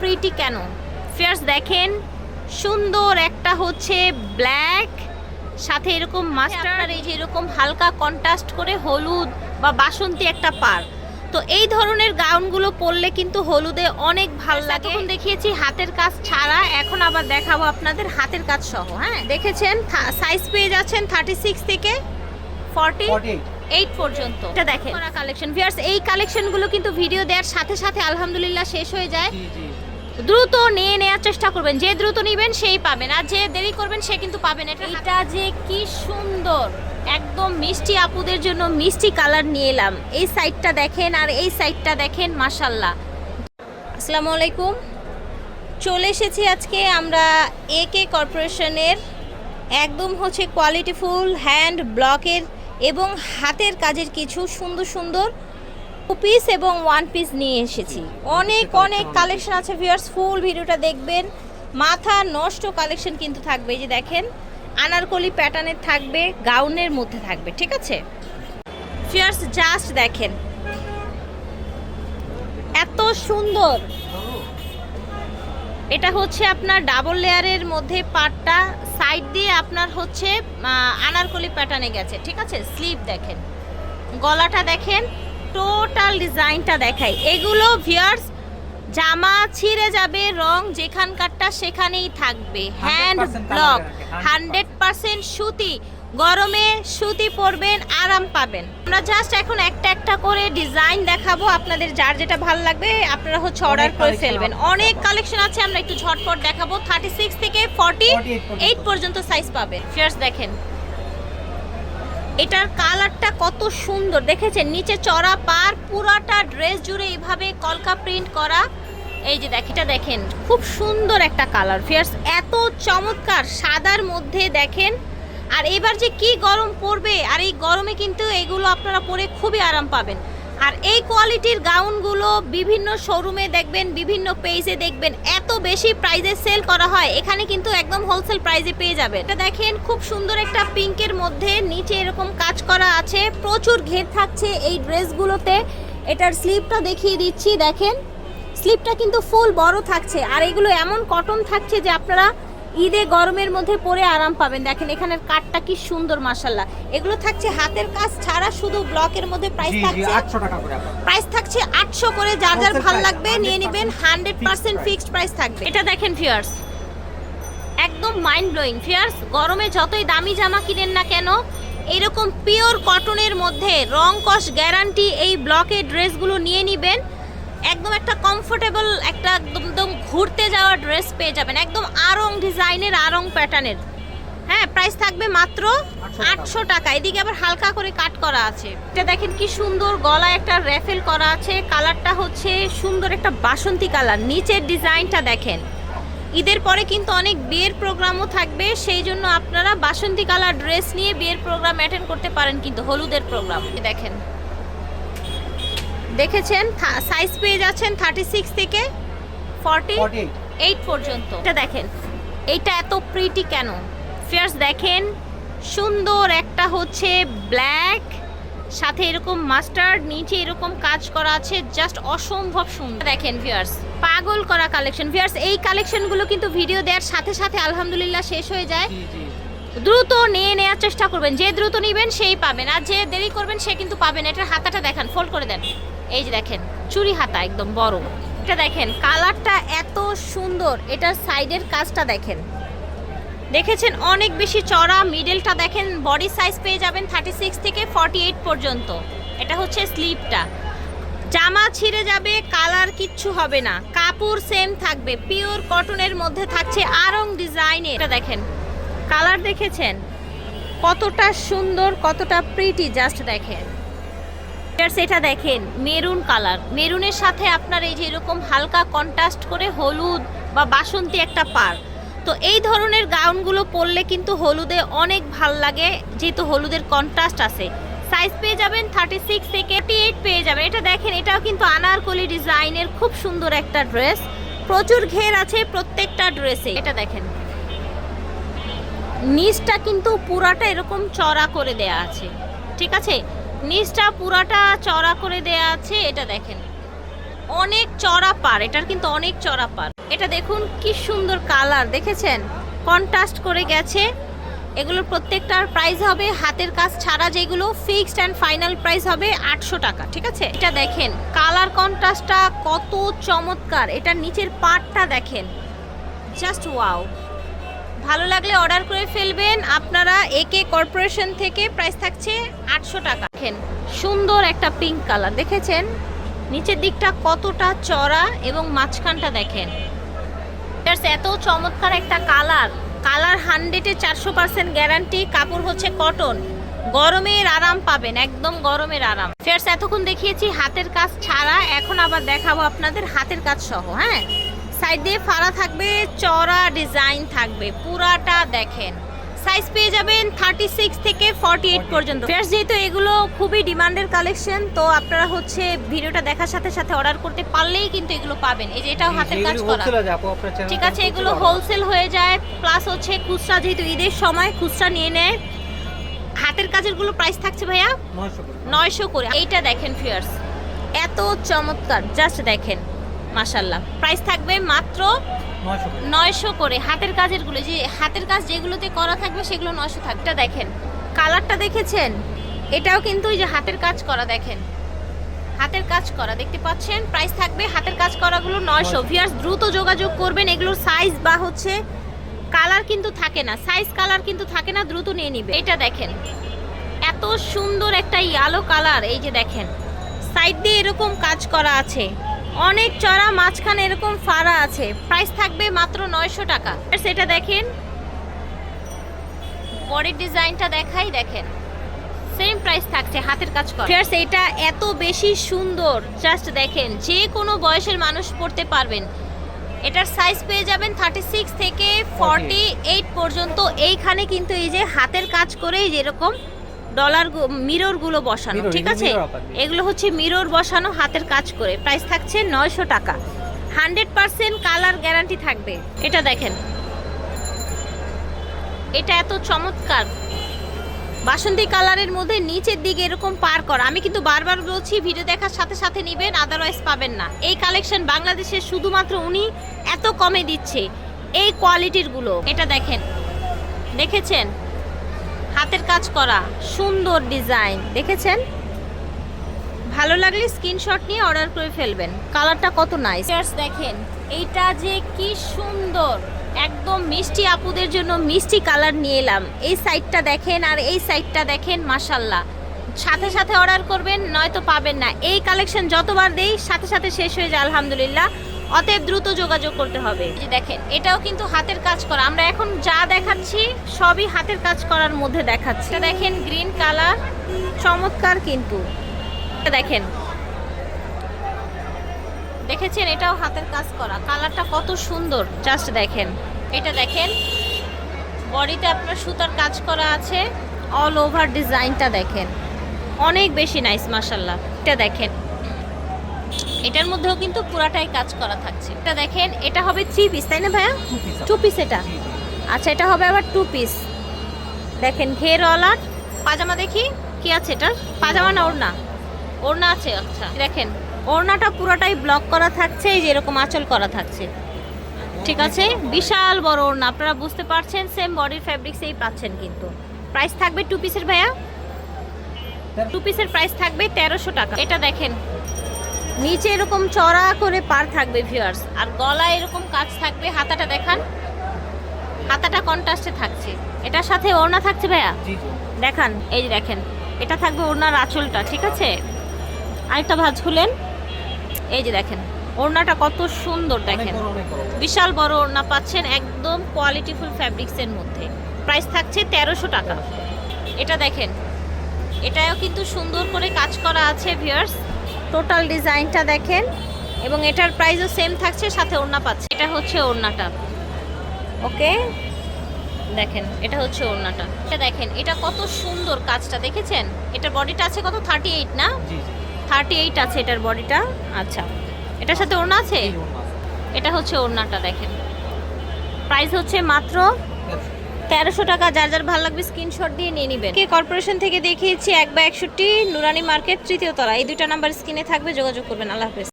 Pretty কেন? Fierce দেখেন সুন্দর একটা হচ্ছে ব্ল্যাক সাথে এরকম মাস্টার এই যে এরকম হালকা কন্ট্রাস্ট করে হলুদ বা বাসন্তী একটা পার। তো এই ধরনের গাউনগুলো পরলে কিন্তু হলুদে অনেক ভালো লাগে। এখন দেখিয়েছি হাতের কাজ ছাড়া এখন আবার দেখাবো আপনাদের হাতের কাজ সহ হ্যাঁ? দেখেছেন? সাইজ পেয়ে যাচ্ছেন থার্টি সিক্স থেকে ফর্টি এইট পর্যন্ত। এটা দেখেন। কালেকশন ভিউয়ার্স এই কালেকশনগুলো কিন্তু ভিডিও দেওয়ার সাথে সাথে আলহামদুলিল্লাহ শেষ হয়ে যায়। জি জি। দ্রুত নিয়ে নেওয়ার চেষ্টা করবেন। যে দ্রুত নেবেন, সেই পাবেন। আর যে দেরি করবেন, সে কিন্তু পাবেন এটা এটা যে কি সুন্দর। একদম মিষ্টি আপুদের জন্য মিষ্টি কালার নিয়ে এলাম। এই সাইডটা দেখেন আর এই সাইডটা দেখেন মাশাল্লাহ আসসালামু আলাইকুম। চলে এসেছি আজকে আমরা এ কে কর্পোরেশনের একদম হচ্ছে কোয়ালিটিফুল হ্যান্ড ব্লকের এবং হাতের কাজের কিছু সুন্দর সুন্দর পিস এবং ওয়ান পিস নিয়ে এসেছি। অনেক অনেক কালেকশন আছে ভিউয়ার্স ফুল ভিডিওটা দেখবেন। মাথা নষ্ট কালেকশন কিন্তু থাকবে এই যে দেখেন আনারকলি প্যাটার্নের থাকবে গাউনের মধ্যে থাকবে ঠিক আছে? ভিউয়ার্স জাস্ট দেখেন। এত সুন্দর। এটা হচ্ছে আপনার ডাবল লেয়ারের মধ্যে পাটটা সাইড দিয়ে আপনার হচ্ছে আনারকলি প্যাটার্নে গেছে ঠিক আছে? স্লিভ দেখেন। গলাটা দেখেন টোটাল ডিজাইনটা দেখাই। এগুলো ভিয়ার্স জামা ছিঁড়ে যাবে রং যেখানকারটা সেখানেই থাকবে। হ্যান্ড ব্লক হান্ড্রেড পার্সেন্ট সুতি গরমে সুতি পরবেন আরাম পাবেন। আমরা জাস্ট এখন একটা একটা করে ডিজাইন দেখাবো আপনাদের যার যেটা ভালো লাগবে আপনারা হচ্ছে অর্ডার করে ফেলবেন। অনেক কালেকশন আছে আমরা একটু ঝটপট দেখাবো। থার্টি সিক্স থেকে ফর্টি এইট পর্যন্ত। সাইজ পাবেন। ফিয়ার্স দেখেন। এটার কালারটা কত সুন্দর। দেখেছেন? নিচে চড়া পার, পুরাটা ড্রেস জুড়ে এইভাবে কলকা প্রিন্ট করা। এই যে দেখ, এটা দেখেন, খুব সুন্দর একটা কালার। ফিয়ার্স, এত চমৎকার সাদার মধ্যে দেখেন। আর এবার যে কি গরম পড়বে, আর এই গরমে কিন্তু এগুলো আপনারা পরে খুবই আরাম পাবেন। আর এই কোয়ালিটির গাউনগুলো বিভিন্ন শোরুমে দেখবেন, বিভিন্ন পেজে দেখবেন, এত বেশি প্রাইজে সেল করা হয়, এখানে কিন্তু একদম হোলসেল প্রাইজে পেয়ে যাবেন। এটা দেখেন, খুব সুন্দর একটা পিঙ্কের মধ্যে নিচে এরকম কাজ করা আছে, প্রচুর ঘের থাকছে এই ড্রেসগুলোতে। এটার স্লিপটা দেখিয়ে দিচ্ছি, দেখেন। স্লিপটা কিন্তু ফুল বড় থাকছে, আর এগুলো এমন কটন থাকছে যে আপনারা ঈদে গরমের মধ্যে পরে আরাম পাবেন। দেখেন এখানের কাঠটা কি সুন্দর মাসাল্লাহ এগুলো থাকছে হাতের কাজ ছাড়া শুধু ব্লকের মধ্যে প্রাইস থাকছে 800 টাকা করে প্রাইস থাকছে আটশো করে। যার যার ভালো লাগবে নিয়ে 100% নেবেন হান্ড্রেড পার্সেন্ট ফিক্সড প্রাইস থাকবে। এটা দেখেন ফিয়ার্স একদম মাইন্ড ব্লোয়িং ফিয়ার্স গরমে যতই দামি জামা কিনেন না কেন এরকম পিওর কটনের মধ্যে রং কস গ্যারান্টি এই ব্লকের ড্রেসগুলো নিয়ে নেবেন। একদম একটা কমফোর্টেবল একটা একদম ঘুরতে যাওয়া ড্রেস পেয়ে যাবেন। একদম আরং ডিজাইনের আরং প্যাটার্নের হ্যাঁ প্রাইস থাকবে মাত্র আটশো টাকা। এদিকে আবার হালকা করে কাট করা আছে। এটা দেখেন কি সুন্দর গলায় একটা রেফেল করা আছে। কালারটা হচ্ছে সুন্দর একটা বাসন্তী কালার নিচের ডিজাইনটা দেখেন। ঈদের পরে কিন্তু অনেক বিয়ের প্রোগ্রামও থাকবে। সেই জন্য আপনারা বাসন্তী কালার ড্রেস নিয়ে বিয়ের প্রোগ্রাম অ্যাটেন্ড করতে পারেন কিন্তু হলুদের প্রোগ্রাম দেখেন। দেখেছেন? সাইজ পেয়ে যাচ্ছেন থার্টি সিক্স থেকে ফর্টি 48 এইট পর্যন্ত। এটা দেখেন এইটা এত প্রিটি কেন? ফিয়ার্স দেখেন সুন্দর একটা হচ্ছে ব্ল্যাক সাথে এরকম মাস্টার্ড নিচে এরকম কাজ করা আছে জাস্ট অসম্ভব সুন্দর। দেখেন ভিউয়ার্স পাগল করা কালেকশন ভিউয়ার্স এই কালেকশনগুলো কিন্তু ভিডিও দেওয়ার সাথে সাথে আলহামদুলিল্লাহ শেষ হয়ে যায়। দ্রুত নিয়ে নেওয়ার চেষ্টা করবেন। যে দ্রুত নেবেন সেই পাবেন। আর যে দেরি করবেন সে কিন্তু পাবেন এটার হাতাটা দেখান ফোল্ড করে দেন। এই যে দেখেন, চুরি হাতা একদম বড়। এটা দেখেন, কালারটা এত সুন্দর, এটার সাইডের কাজটা দেখেন। দেখেছেন, অনেক বেশি চড়া মিডলটা দেখেন বডি সাইজ পেয়ে যাবেন থার্টি সিক্স থেকে ফর্টি এইট পর্যন্ত। এটা হচ্ছে স্লিপটা জামা ছিঁড়ে যাবে, কালার কিচ্ছু হবে না। কাপড় সেম থাকবে পিওর কটনের মধ্যে থাকছে আরং ডিজাইনে এটা দেখেন, কালার দেখেছেন? কতটা সুন্দর, কতটা প্রিটি জাস্ট দেখেন। এটা দেখেন, মেরুন কালার। মেরুনের সাথে আপনার এই যে এরকম হালকা কন্ট্রাস্ট করে হলুদ বা বাসন্তী একটা পার। তো এই ধরনের গাউনগুলো পরলে কিন্তু হলুদে অনেক ভালো লাগে, যেহেতু হলুদের কন্ট্রাস্ট আছে। সাইজ পেয়ে যাবেন থার্টি সিক্স থেকে এইট পেয়ে যাবেন। এটা দেখেন, এটাও কিন্তু আনারকলি ডিজাইনের খুব সুন্দর একটা ড্রেস। প্রচুর ঘের আছে প্রত্যেকটা ড্রেসে। এটা দেখেন। নিচটা কিন্তু পুরাটা এরকম চড়া করে দেয়া আছে। ঠিক আছে? নিচটা পুরাটা চড়া করে দেয়া আছে, এটা দেখেন। অনেক চড়া পার এটার কিন্তু অনেক চড়া পার এটা দেখুন কি সুন্দর কালার, দেখেছেন? কন্ট্রাস্ট করে গেছে। এগুলোর প্রত্যেকটার প্রাইস হবে, হাতের কাজ ছাড়া যেগুলো ফিক্সড অ্যান্ড ফাইনাল প্রাইস হবে আটশো টাকা, ঠিক আছে? এটা দেখেন, কালার কন্ট্রাস্টটা কত চমৎকার। এটার নিচের পার্টটা দেখেন। জাস্ট ওয়াও ভালো লাগলে অর্ডার করে ফেলবেন। আপনারা একে কর্পোরেশন থেকে প্রাইস থাকছে আটশো টাকা। দেখেন, সুন্দর একটা পিঙ্ক কালার দেখেছেন? নিচের দিকটা কতটা চড়া এবং মাঝখানটা দেখেন। এত চমৎকার একটা কালার কালার হান্ড্রেডে চারশো পার্সেন্ট গ্যারান্টি কাপড় হচ্ছে কটন গরমের আরাম পাবেন, একদম গরমের আরাম। ফেয়ার্স এতক্ষণ দেখিয়েছি হাতের কাজ ছাড়া। এখন আবার দেখাবো আপনাদের হাতের কাজ সহ হ্যাঁ? সাইড দিয়ে ফাড়া থাকবে চড়া ডিজাইন থাকবে পুরাটা দেখেন। সাইজ পেয়ে যাবেন থার্টি সিক্স থেকে ফর্টি এইট পর্যন্ত। ফেয়ার্স যেহেতু এগুলো খুবই ডিমান্ডের কালেকশন তো আপনারা হচ্ছে ভিডিওটা দেখার সাথে সাথে অর্ডার করতে পারলেই কিন্তু এগুলো পাবেন। এই যে এটাও হাতের কাজ করা। ঠিক আছে এগুলো হোলসেল হয়ে যায় প্লাস হচ্ছে খুচরা যেহেতু ঈদের সময় খুচরা নিয়ে নেয়। হাতের কাজেরগুলো প্রাইস থাকছে ভাইয়া নয়শো করে। এইটা দেখেন ফিয়ার্স এত চমৎকার জাস্ট দেখেন। মাশাল্লাহ প্রাইস থাকবে মাত্র নয়শো করে। হাতের কাজেরগুলো যে হাতের কাজ যেগুলোতে করা থাকবে সেগুলো নয়শো থাকবে দেখেন কালারটা দেখেছেন? এটাও কিন্তু ওই যে হাতের কাজ করা দেখেন। হাতের কাজ করা দেখতে পাচ্ছেন? প্রাইস থাকবে হাতের কাজ করাগুলো নয়শো। ভিয়ার্স দ্রুত যোগাযোগ করবেন এগুলোর সাইজ বা হচ্ছে কালার কিন্তু থাকে না। সাইজ কালার কিন্তু থাকে না দ্রুত নিয়ে নিবে। এটা দেখেন এত সুন্দর একটা ইয়ালো কালার এই যে দেখেন। সাইড দিয়ে এরকম কাজ করা আছে। অনেক চড়া, মাঝখানে এরকম ফাড়া আছে। প্রাইস থাকবে মাত্র নয়শো টাকা। সেটা দেখেন, বডির ডিজাইনটা দেখাই দেখেন। সেম প্রাইস থাকছে, হাতের কাজ করা। ফিয়ার্স এটা এত বেশি সুন্দর। জাস্ট দেখেন, যে কোনো বয়সের মানুষ পড়তে পারবেন। এটার সাইজ পেয়ে যাবেন থার্টি সিক্স থেকে ফর্টি এইট পর্যন্ত। এইখানে কিন্তু এই যে হাতের কাজ করে যেরকম ডলার মিররগুলো বসানো ঠিক আছে। এগুলো হচ্ছে মিরর বসানো হাতের কাজ করে। প্রাইস থাকছে নয়শো টাকা। হান্ড্রেড পার্সেন্ট কালার গ্যারান্টি থাকবে। এটা দেখেন। এটা এত চমৎকার। বাসন্তী কালারের মধ্যে নিচের দিকে এরকম পার করা। আমি কিন্তু বারবার বলছি ভিডিও দেখার সাথে সাথে নেবেন আদারওয়াইজ পাবেন না। এই কালেকশন বাংলাদেশে শুধুমাত্র উনি এত কমে দিচ্ছে। এই কোয়ালিটিরগুলো। এটা দেখেন। দেখেছেন? হাতের কাজ করা, সুন্দর ডিজাইন। দেখেছেন? ভালো লাগলে স্ক্রিনশট নিয়ে অর্ডার করে ফেলবেন। কালারটা কত নাইস দেখেন, এইটা যে কি সুন্দর। একদম মিষ্টি আপুদের জন্য মিষ্টি কালার নিয়ে এলাম। এই সাইডটা দেখেন আর এই সাইডটা দেখেন মাশাল্লাহ সাথে সাথে অর্ডার করবেন, নয়তো পাবেন না। এই কালেকশন যতবার দেই, সাথে সাথে শেষ হয়ে যায়, আলহামদুলিল্লাহ। অতএব দ্রুত যোগাযোগ করতে হবে। যে দেখেন, এটাও কিন্তু হাতের কাজ করা। আমরা এখন যা দেখাচ্ছি, সবই হাতের কাজ করার মধ্যে দেখাচ্ছি। দেখেন গ্রিন কালার, চমৎকার কিন্তু। দেখেন। দেখেছেন? এটাও হাতের কাজ করা। কালারটা কত সুন্দর। জাস্ট দেখেন। এটা দেখেন। বডিতে আপনার সুতার কাজ করা আছে। অল ওভার ডিজাইনটা দেখেন। অনেক বেশি নাইস মাসাল্লাহ এটা দেখেন। এটার মধ্যেও কিন্তু পুরাটাই কাজ করা থাকছে। এটা দেখেন এটা হবে থ্রি পিস তাই না ভাইয়া? টু পিস এটা? আচ্ছা এটা হবে আবার টু পিস দেখেন ঘেরওয়ালা পাজামা দেখি। কি আছে এটা পাজামা না ওড়না? ওড়না আছে আচ্ছা। দেখেন ওড়নাটা পুরোটাই ব্লক করা থাকছে এই যে এরকম আঁচল করা থাকছে। ঠিক আছে? বিশাল বড় ওড়না আপনারা বুঝতে পারছেন সেম বডির ফ্যাব্রিক্সেই পাচ্ছেন কিন্তু। প্রাইস থাকবে টু পিসের ভাইয়া? টু পিসের প্রাইস থাকবে তেরোশো টাকা। এটা দেখেন নিচে এরকম চড়া করে পার থাকবে ভিউয়ার্স আর গলা এরকম কাজ থাকবে হাতাটা দেখান। হাতাটা কন্ট্রাস্টে থাকছে। এটার সাথে ওড়না থাকছে ভাইয়া? দেখান এই যে দেখেন এটা থাকবে ওড়নার আঁচলটা ঠিক আছে? আরেকটা ভাজ খুলেন। এই যে দেখেন ওড়নাটা কত সুন্দর দেখেন। বিশাল বড় ওড়না পাচ্ছেন একদম কোয়ালিটিফুল ফ্যাব্রিক্সের মধ্যে। প্রাইস থাকছে তেরোশো টাকা। এটা দেখেন এটাও কিন্তু সুন্দর করে কাজ করা আছে ভিউয়ার্স টোটাল ডিজাইনটা দেখেন। এবং এটার প্রাইসও সেম থাকছে সাথে ওড়না পাচ্ছে। এটা হচ্ছে ওড়নাটা। ওকে? দেখেন এটা হচ্ছে ওড়নাটা। এটা দেখেন এটা কত সুন্দর কাজটা দেখেছেন? এটার বডিটা আছে কত? থার্টি এইট না থার্টি এইট আছে এটার বডিটা আচ্ছা। এটার সাথে ওড়না আছে? এটা হচ্ছে ওড়নাটা দেখেন। প্রাইস হচ্ছে মাত্র তেরোশো টাকা, যার যার ভালো লাগবে স্ক্রিনশট দিয়ে নিয়ে নেবেন। কে কর্পোরেশন থেকে দেখিয়েছি, এক বা একষট্টি, নুরানি মার্কেট তৃতীয় তলা। এই দুইটা নাম্বার স্ক্রিনে থাকবে, যোগাযোগ করবেন। আল্লাহ হাফেজ।